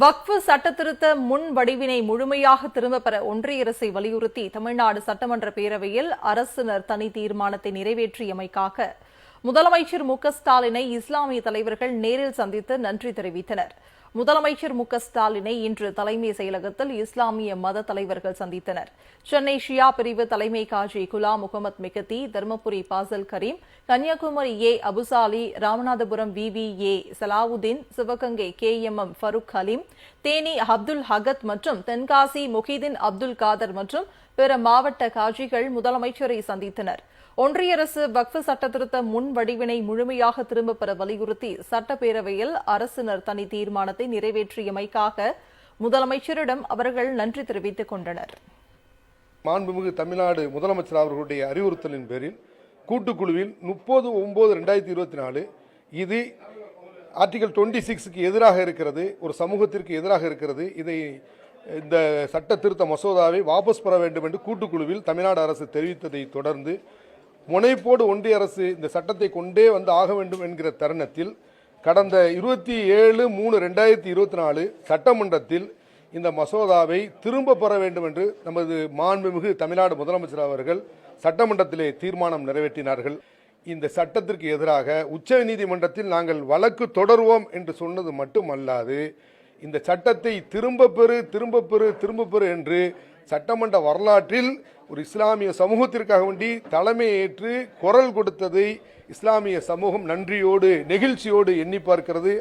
வக்ஃபு சட்டத்திருத்த முன் வடிவினை முழுமையாக திரும்பப் பெற ஒன்றிய அரசை வலியுறுத்தி தமிழ்நாடு சட்டமன்ற பேரவையில் அரசினர் தனி தீர்மானத்தை நிறைவேற்றியமைக்காக முதலமைச்சர் மு க ஸ்டாலினை இஸ்லாமிய தலைவர்கள் நேரில் சந்தித்து நன்றி தெரிவித்தனர். முதலமைச்சர் மு ஸ்டாலினை இன்று தலைமை செயலகத்தில் இஸ்லாமிய மத தலைவர்கள் சந்தித்தனர். சென்னை ஷியா பிரிவு தலைமை காஜி Ghulam Mohammed மிகத்தி Dharmapuri Fazal Karim Kanyakumari A Abusali Ramanathapuram V V A Salahuddin Sivaganga K M M Farook Haleem Theni Abdul ஹகத் மற்றும் தென்காசி முஹிதீன் அப்துல் காதர் மற்றும் பிற மாவட்ட காஜிகள் முதலமைச்சரை சந்தித்தனர். ஒன்றிய அரசு வக்ஃபு சட்டத்திருத்த முன் வடிவினை முழுமையாக திரும்பப் பெற வலியுறுத்தி சட்டப்பேரவையில் அரசினர் தனி தீர்மானத்தை நிறைவேற்றியமைக்காக முதலமைச்சரிடம் அவர்கள் நன்றி தெரிவித்துக் கொண்டனர். மாண்புமிகு தமிழ்நாடு முதலமைச்சர் அவர்களுடைய அறிவுறுத்தலின் பேரில் கூட்டுக்குழுவில் முப்பது ஒன்பது ரெண்டாயிரத்தி இருபத்தி நாலு இது ஆர்டிகல் டுவெண்ட்டி சிக்ஸுக்கு எதிராக இருக்கிறது ஒரு சமூகத்திற்கு எதிராக இருக்கிறது. இதை இந்த சட்ட திருத்த மசோதாவை வாபஸ் பெற வேண்டும் என்று கூட்டுக்குழுவில் தமிழ்நாடு அரசு தெரிவித்ததை தொடர்ந்து முனைப்போடு ஒன்றிய அரசு இந்த சட்டத்தை கொண்டே வந்து ஆக வேண்டும் என்கிற தருணத்தில் கடந்த இருபத்தி ஏழு மூணு ரெண்டாயிரத்தி இருபத்தி நாலு சட்டமன்றத்தில் இந்த மசோதாவை திரும்ப பெற வேண்டும் என்று நமது மாண்புமிகு தமிழ்நாடு முதலமைச்சர் அவர்கள் சட்டமன்றத்திலே தீர்மானம் நிறைவேற்றினார்கள். இந்த சட்டத்திற்கு எதிராக உச்ச நீதிமன்றத்தில் நாங்கள் வழக்கு தொடர்வோம் என்று சொன்னது மட்டுமல்லாது இந்த சட்டத்தை திரும்ப பெறு திரும்ப பெறு திரும்ப பெறு என்று சட்டமன்ற வரலாற்றில் ஒரு இஸ்லாமிய சமூகத்திற்காக வேண்டி தலைமை ஏற்று குரல் கொடுத்ததை இஸ்லாமிய சமூகம் நன்றியோடு நெகிழ்ச்சியோடு எண்ணி பார்க்கிறது.